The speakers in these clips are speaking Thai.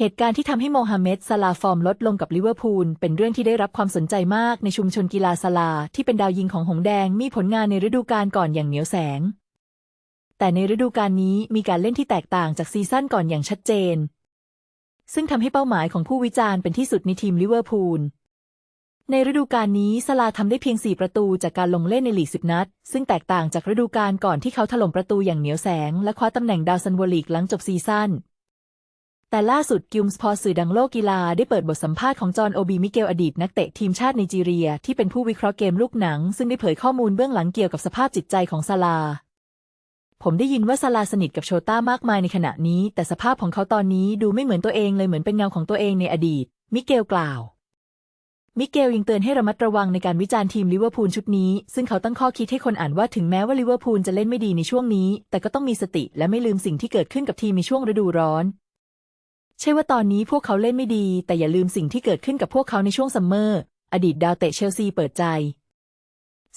เหตุการณ์ที่ทำให้โมฮัมเหม็ดซาลาฟอร์มลดลงกับลิเวอร์พูลเป็นเรื่องที่ได้รับความสนใจมากในชุมชนกีฬาซาลาที่เป็นดาวยิงของหงแดงมีผลงานในฤดูกาลก่อนอย่างเหนียวแสง แต่ในฤดูกาลนี้มีการเล่นที่แตกต่างจากซีซั่นก่อนอย่างชัดเจน ซึ่งทำให้เป้าหมายของผู้วิจารณ์เป็นที่สุดในทีมลิเวอร์พูลในฤดูกาลนี้ซาลาทำได้เพียง 4 ประตูจากการลงเล่นในลีก10นัด ซึ่งแตกต่างจากฤดูกาลก่อนที่เขาถล่มประตูอย่างเหนียวแสง และคว้าตำแหน่งดาวซันโวลีกหลังจบซีซั่น แต่ล่าสุดกิลส์พอสื่อดังโลกกีฬาได้เปิดบทสัมภาษณ์ของจอห์นโอบีมิเกลอดีตนักเตะทีมชาติไนจีเรีย ที่เป็นผู้วิเคราะห์เกมลูกหนัง ซึ่งได้เผยข้อมูลเบื้องหลังเกี่ยวกับสภาพจิตใจของซาลา ผมได้ยินว่าซาลาสนิทกับโชต้ามากมายในขณะนี้ แต่สภาพของเขาตอนนี้ดูไม่เหมือนตัวเองเลยเหมือนเป็นเงาของตัวเองในอดีต มิเกลกล่าว มิเกลยังเตือนให้ระมัดระวังในการวิจารณ์ทีมลิเวอร์พูลชุดนี้ ซึ่งเขาตั้งข้อคิดให้คนอ่านว่าถึงแม้ว่าลิเวอร์พูลจะเล่นไม่ดีในช่วงนี้ แต่ก็ต้องมีสติและไม่ลืมสิ่งที่เกิดขึ้นกับทีมในช่วงฤดูร้อน ใช่ว่าตอนนี้พวกเขาเล่นไม่ดี แต่อย่าลืมสิ่งที่เกิดขึ้นกับพวกเขาในช่วงซัมเมอร์ อดีตดาวเตะเชลซีเปิดใจ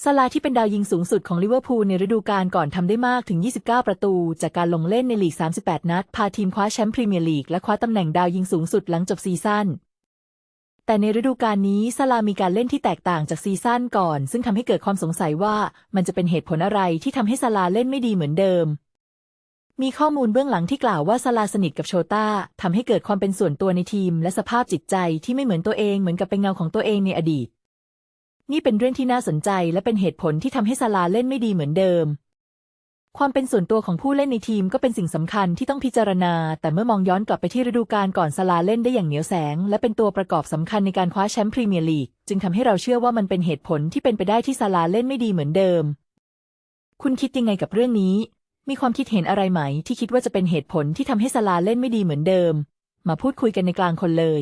ซาลาที่เป็นดาวยิงสูงสุดของลิเวอร์พูลในฤดูกาลก่อนทำได้มากถึง 29 ประตู จากการลงเล่นในลีก 38 นัด พาทีมคว้าแชมป์พรีเมียร์ลีก และคว้าตำแหน่งดาวยิงสูงสุดหลังจบซีซั่น แต่ในฤดูกาลนี้ซาลามีการเล่นที่แตกต่างจากซีซั่นก่อน ซึ่งทำให้เกิดความสงสัยว่ามันจะเป็นเหตุผลอะไรที่ทำให้ซาลาเล่นไม่ดีเหมือนเดิม มีข้อมูลเบื้องหลังที่กล่าวว่าซาลาสนิทกับโชต้าทำให้เกิดความเป็นส่วนตัวในทีม และสภาพจิตใจที่ไม่เหมือนตัวเองเหมือนกับเป็นเงาของตัวเองในอดีต นี่เป็นเรื่องที่น่าสนใจ และเป็นเหตุผลที่ทำให้ซาลาเล่นไม่ดีเหมือนเดิม ความเป็นส่วนตัวของผู้เล่นในทีมก็เป็นสิ่งสำคัญที่ต้องพิจารณา แต่เมื่อมองย้อนกลับไปที่ฤดูกาลก่อนซาลาเล่นได้อย่างเหนียวแสง และเป็นตัวประกอบสำคัญในการคว้าแชมป์พรีเมียร์ลีกจึงทำให้เราเชื่อว่ามันเป็นเหตุผลที่เป็นไปได้ที่ซาลาเล่นไม่ดีเหมือนเดิม คุณคิดยังไงกับเรื่องนี้ มีความคิดเห็นอะไรไหมที่คิดว่าจะเป็นเหตุผลที่ทำให้ซาลาเล่นไม่ดีเหมือนเดิม มาพูดคุยกันในกลางคนเลย